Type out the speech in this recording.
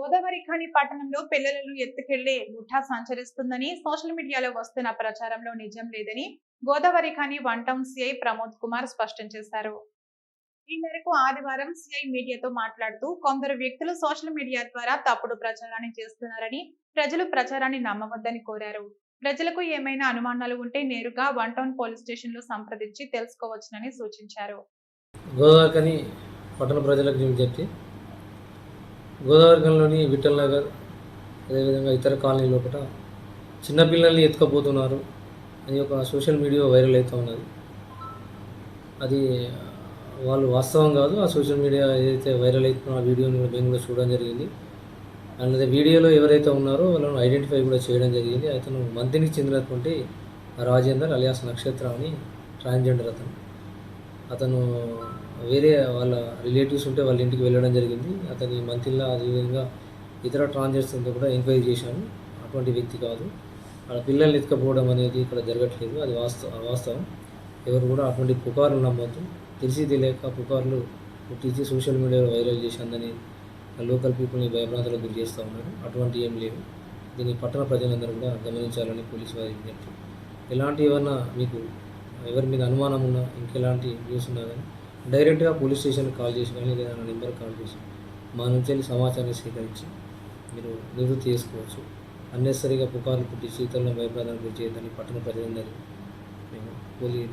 గోదావరి ఖాని పట్టణంలో పిల్లలను ఎత్తుకెళ్ళే ముఠా సంచరిస్తుందని సోషల్ మీడియాలో వస్తున్న ప్రచారంలో నిజం లేదని Godavarikhani one town CI Pramod Kumar స్పష్టం చేశారు. ఈ మేరకు ఆదివారం సిఐ మీడియాతో మాట్లాడుతూ కొందరు వ్యక్తులు సోషల్ మీడియా ద్వారా తప్పుడు ప్రచారాన్ని చేస్తున్నారని ప్రజలు ప్రచారాన్ని నమ్మవద్దని కోరారు. ప్రజలకు ఏమైనా అనుమానాలు ఉంటే నేరుగా వన్ టౌన్ పోలీస్ స్టేషన్లో సంప్రదించి తెలుసుకోవచ్చునని సూచించారు. గోదావరి పట్టణ ప్రజలకు గోదావరి గోదావరికంలోని విఠల్ నగర్ అదేవిధంగా ఇతర కాలనీ లోపల చిన్నపిల్లల్ని ఎత్తుకపోతున్నారు అని ఒక సోషల్ మీడియా వైరల్ అవుతూ ఉన్నది. అది వాళ్ళు వాస్తవం కాదు ఆ సోషల్ మీడియా ఏదైతే వైరల్ అవుతుందో ఆ వీడియోని కూడా మేము కూడా చూడడం జరిగింది. అండ్ వీడియోలో ఎవరైతే ఉన్నారో వాళ్ళను ఐడెంటిఫై కూడా చేయడం జరిగింది. అతను మంత్రికి చెందినటువంటి రాజేందర్ అలియాస్ నక్షత్ర అని ట్రాన్స్జెండర్ అతను. అతను వేరే వాళ్ళ రిలేటివ్స్ ఉంటే వాళ్ళ ఇంటికి వెళ్ళడం జరిగింది. అతని మంత్రిలా అదేవిధంగా ఇతర ట్రాన్సాక్షన్తో కూడా ఎంక్వైరీ చేశాను. అటువంటి వ్యక్తి కాదు. వాళ్ళ పిల్లల్ని ఎత్తుకపోవడం అనేది ఇక్కడ జరగట్లేదు. అది వాస్తవ వాస్తవం. ఎవరు కూడా అటువంటి పుకార్లు నమ్మొద్దు. తెలిసి తెలియక పుకార్లు పుట్టించి సోషల్ మీడియాలో వైరల్ చేసిందని లోకల్ పీపుల్ని భయభ్రాంతులకు గురి చేస్తూ ఉన్నారు. అటువంటి ఏం లేవు దీన్ని పట్టణ ప్రజలందరూ కూడా గమనించాలని పోలీసు వారి విజ్ఞప్తి. ఎలాంటి ఏమన్నా మీకు ఎవరి మీద అనుమానం ఉన్నా ఇంకెలాంటి న్యూస్ ఉన్నా కానీ డైరెక్ట్గా పోలీస్ స్టేషన్కి కాల్ చేసి కానీ లేదా నా నెంబర్ కాల్ చేసి మా నుంచి వెళ్ళి సమాచారాన్ని స్వీకరించి మీరు నివృత్తి చేసుకోవచ్చు. అన్నెసరిగా పుకార్లు పుట్టి ఇతరులను భయప్రదాన్ని గురి చేయొద్దని పట్టణ ప్రజలందరూ మేము పోలీ